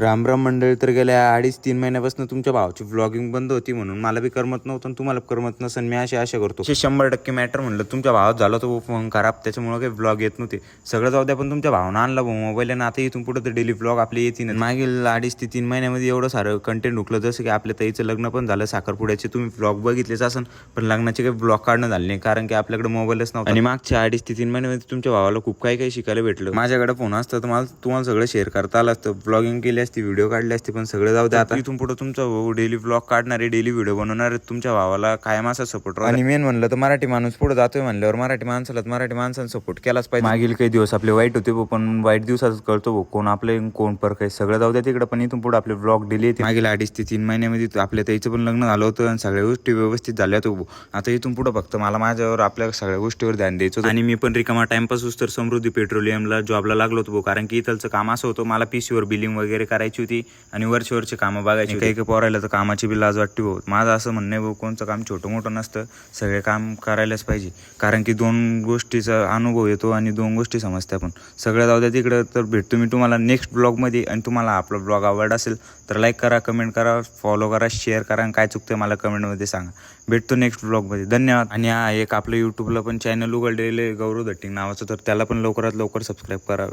राम राम मंडळी तर गेल्या अडीच तीन महिन्यापासून तुमच्या भावाची व्लॉगिंग बंद होती म्हणून मला बी करमत नव्हतं आणि तुम्हाला करमत नसेल मी अशी आशा करतो. हे शंभर टक्के मॅटर म्हणलं. तुमच्या भावात झाला तो फोन खराब त्याच्यामुळे काही व्लॉग येत नव्हते. सगळं जाऊ द्या पण तुमच्या भावना आणला मोबाईल आणि आता इथून पुढे तर डेली व्लॉग आपले येतील मागील अडीच ते तीन महिन्यामध्ये एवढं सारं कंटेंट उकलं जसं की आपल्या ताईचं लग्न पण झालं साखरपुड्याचे तुम्ही व्लॉग बघितलेच असन पण लग्नाचे काही ब्लॉग काढणं झाले नाही कारण की आपल्याकडे मोबाईलच नव्हता. आणि मागच्या अडीच ते तीन महिन्यामध्ये तुमच्या भावाला खूप काही काही शिकायला भेटलं. माझ्याकडे फोन असतं तर मला तुम्हाला सगळं शेअर करता आलं असतं. ब्लॉगिंग केली असती व्हिडिओ काढले असते पण सगळं जाऊ द्या आता इथून पुढे तुमचा भाऊ डेली ब्लॉग काढणारे डेली व्हिडिओ बनवणारे तुमच्या भावाला कायम असा सपोर्ट आणि मेन म्हणलं तर मराठी माणूस पुढे जातोय म्हणल्यावर मराठी माणसाला मराठी माणसाने सपोर्ट केलाच पाहिजे मागील काही दिवस आपले वाईट होते पण वाईट दिवसाच कळतो भाऊ, कोण आपले कोण पर काही सगळं जाऊ द्या तिकडे पण इथून पुढे आपले ब्लॉग डेली येते मागील अडीच ते तीन महिन्यामध्ये तर आपल्या ताईचं पण लग्न झालं होतं आणि सगळ्या गोष्टी व्यवस्थित झाल्या होत्या. आता इथून पुढे फक्त मला माझ्यावर आपल्या सगळ्या गोष्टीवर ध्यान द्यायचं. आणि मी पण रिकामा टाइमपास तर समृद्धी पेट्रोलियमला जॉबला लागलो होतो भाऊ. कारण की इथलचं काम असं होतं मला पीसीवर बिलिंग वगैरे करायची होती आणि वरची वरची कामं बघायची काही काही पोरायला तर कामाची बी लाज वाटते भाऊ. माझं असं म्हणणं आहे भाऊ कोणतं काम छोटं मोठं नसतं. सगळे काम करायलाच पाहिजे. कारण की दोन गोष्टीचा अनुभव येतो आणि दोन गोष्टी समजत्या पण सगळं जाऊ द्या तिकडं तर भेटतो मी तुम्हाला नेक्स्ट ब्लॉगमध्ये आणि तुम्हाला आपला ब्लॉग आवडला असेल तर लाईक करा कमेंट करा फॉलो करा शेअर करा आणि काय चुकतं मला कमेंटमध्ये सांगा. भेटतो नेक्स्ट ब्लॉगमध्ये धन्यवाद. आणि हा एक आपलं यूट्यूबला पण चॅनल उघडलेलं आहे गौरव दट्टिंग नावाचं तर त्याला पण लवकरात लवकर सबस्क्राईब करा